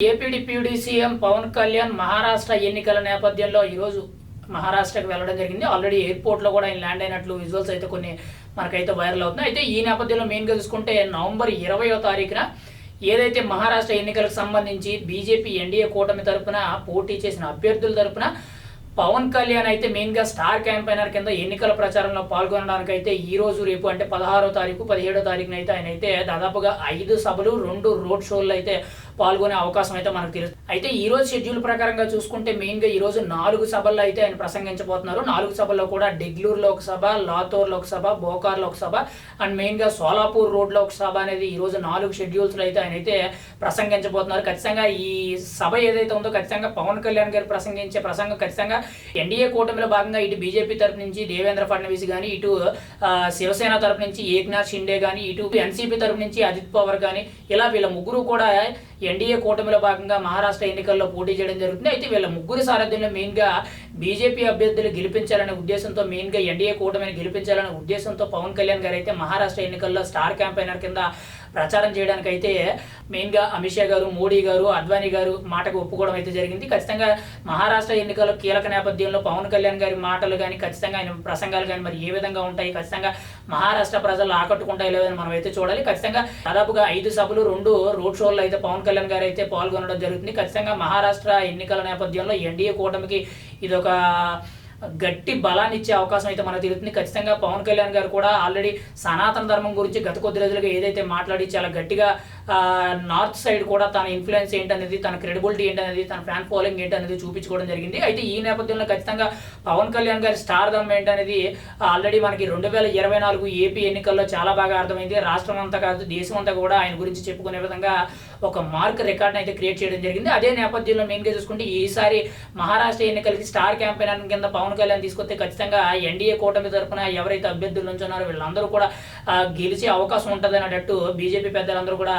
AP deputy CM Pawan Kalyan Maharashtra ఎన్నికల నేపథ్యంలో ఈరోజు మహారాష్ట్రకు వెళ్ళడం జరిగింది. ఆల్రెడీ ఎయిర్పోర్ట్లో కూడా ఆయన ల్యాండ్ అయినట్లు విజువల్స్ అయితే కొన్ని మనకైతే వైరల్ అవుతున్నాయి. అయితే ఈ నేపథ్యంలో మెయిన్గా చూసుకుంటే నవంబర్ ఇరవయో తారీఖున ఏదైతే మహారాష్ట్ర ఎన్నికలకు సంబంధించి బీజేపీ ఎన్డీఏ కూటమి తరపున పోటీ చేసిన అభ్యర్థుల తరపున పవన్ కళ్యాణ్ అయితే మెయిన్గా స్టార్ క్యాంపెయినర్ కింద ఎన్నికల ప్రచారంలో పాల్గొనడానికి అయితే ఈ రోజు రేపు అంటే పదహారో తారీఖు పదిహేడో తారీఖున అయితే ఆయన అయితే దాదాపుగా ఐదు సభలు రెండు రోడ్ షోలు అయితే పాల్గొనే అవకాశం అయితే మనకు తెలుసు. అయితే ఈ రోజు షెడ్యూల్ ప్రకారంగా చూసుకుంటే మెయిన్గా ఈ రోజు నాలుగు సభల్లో అయితే ఆయన ప్రసంగించబోతున్నారు. నాలుగు సభల్లో కూడా డెగ్లూర్ లోక్సభ లాతోర్ లోక్సభ బోకార్ లోక్సభ అండ్ మెయిన్గా సోలాపూర్ రోడ్ లోక్సభ అనేది ఈ రోజు నాలుగు షెడ్యూల్స్లో అయితే ఆయన అయితే ప్రసంగించబోతున్నారు. ఖచ్చితంగా ఈ సభ ఏదైతే ఉందో ఖచ్చితంగా పవన్ కళ్యాణ్ గారు ప్రసంగించే ప్రసంగం ఖచ్చితంగా ఎన్డీఏ కూటమిలో భాగంగా ఇటు బీజేపీ తరపు నుంచి దేవేంద్ర ఫడ్నవీస్ కానీ ఇటు శివసేన తరపు నుంచి ఏక్నాథ్ షిండే కానీ ఇటు ఎన్సీపీ తరపు నుంచి అజిత్ పవార్ కానీ ఇలా వీళ్ళ ముగ్గురు కూడా ఎన్డీఏ కూటమిలో భాగంగా మహారాష్ట్ర ఎన్నికల్లో పోటీ చేయడం జరుగుతుంది. అయితే వీళ్ళ ముగ్గురు సారథ్యంలో మెయిన్గా బీజేపీ అభ్యర్థులు గెలిపించాలనే ఉద్దేశంతో మెయిన్గా ఎన్డీఏ కూటమిని గెలిపించాలనే ఉద్దేశంతో పవన్ కళ్యాణ్ గారు అయితే మహారాష్ట్ర ఎన్నికల్లో స్టార్ క్యాంపెయినర్ కింద ప్రచారం చేయడానికి అయితే మెయిన్గా అమిత్ షా గారు మోడీ గారు అద్వానీ గారు మాటకు ఒప్పుకోవడం అయితే జరిగింది. ఖచ్చితంగా మహారాష్ట్ర ఎన్నికల కీలక నేపథ్యంలో పవన్ కళ్యాణ్ గారి మాటలు కానీ ఖచ్చితంగా ఆయన ప్రసంగాలు కానీ మరి ఏ విధంగా ఉంటాయి ఖచ్చితంగా మహారాష్ట్ర ప్రజలు ఆకట్టుకుంటాయి లేదని మనం అయితే చూడాలి. ఖచ్చితంగా దాదాపుగా ఐదు సభలు రెండు రోడ్ షోల్లో అయితే పవన్ కళ్యాణ్ గారు అయితే పాల్గొనడం జరుగుతుంది. ఖచ్చితంగా మహారాష్ట్ర ఎన్నికల నేపథ్యంలో ఎన్డీఏ కూటమికి ఇదొక గట్టి బలాన్ని ఇచ్చే అవకాశం అయితే మనకు తెలుస్తుంది. ఖచ్చితంగా పవన్ కళ్యాణ్ గారు కూడా ఆల్రెడీ సనాతన ధర్మం గురించి గత కొద్ది రోజులుగా ఏదైతే మాట్లాడి చాలా గట్టిగా నార్త్ సైడ్ కూడా తన ఇన్ఫ్లుయెన్స్ ఏంటనేది తన క్రెడిబిలిటీ ఏంటనేది తన ఫ్యాన్ ఫాలోయింగ్ ఏంటనేది చూపించుకోవడం జరిగింది. అయితే ఈ నేపథ్యంలో ఖచ్చితంగా పవన్ కళ్యాణ్ గారి స్టార్ దమ్ ఏంటనేది ఆల్రెడీ మనకి రెండు వేల ఇరవై నాలుగు ఏపీ ఎన్నికల్లో చాలా బాగా అర్థమైంది. రాష్ట్రం అంతా కాదు దేశం అంతా కూడా ఆయన గురించి చెప్పుకునే విధంగా ఒక మార్క్ రికార్డ్ని అయితే క్రియేట్ చేయడం జరిగింది. అదే నేపథ్యంలో మెయిన్గా చూసుకుంటే ఈసారి మహారాష్ట్ర ఎన్నికలకి స్టార్ క్యాంపెయిన్ కింద పవన్ కళ్యాణ్ తీసుకొస్తే ఖచ్చితంగా ఎన్డీఏ కూటమి తరపున ఎవరైతే అభ్యర్థులు నుంచున్నారో వీళ్ళందరూ కూడా గెలిచే అవకాశం ఉంటుంది అన్నట్టు బీజేపీ పెద్దలందరూ కూడా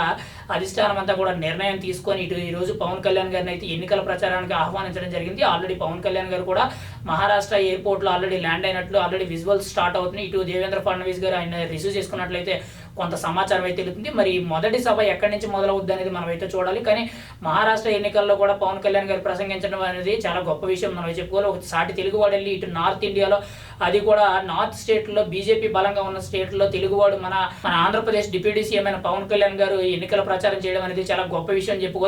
అధిష్టానం అంతా కూడా నిర్ణయం తీసుకొని ఇటు ఈ రోజు పవన్ కళ్యాణ్ గారిని అయితే ఎన్నికల ప్రచారానికి ఆహ్వానించడం జరిగింది. ఆల్రెడీ పవన్ కళ్యాణ్ గారు కూడా మహారాష్ట్ర ఎయిర్పోర్ట్లో ఆల్రెడీ ల్యాండ్ అయినట్లు ఆల్రెడీ విజువల్స్ స్టార్ట్ అవుతున్నాయి. ఇటు దేవేంద్ర ఫడ్నవీస్ గారు ఆయన రిసీవ్ చేసుకున్నట్లయితే కొంత సమాచారం అయితే తెలుస్తుంది. మరి మొదటి సభ ఎక్కడి నుంచి మొదలవుద్ది అనేది మనం అయితే చూడాలి. కానీ మహారాష్ట్ర ఎన్నికల్లో కూడా పవన్ కళ్యాణ్ గారు ప్రసంగించడం అనేది చాలా గొప్ప విషయం. మనం చెప్పుకోవాలి. ఒక సాటి తెలుగువాడు వెళ్ళి ఇటు నార్త్ ఇండియాలో అది కూడా నార్త్ స్టేట్లో బీజేపీ బలంగా ఉన్న స్టేట్లో తెలుగువాడు మన మన ఆంధ్రప్రదేశ్ డిప్యూటీ సీఎం అయిన పవన్ కళ్యాణ్ గారు ఎన్నికల ప్రచారం చేయడం అనేది చాలా గొప్ప విషయం చెప్పుకోవాలి.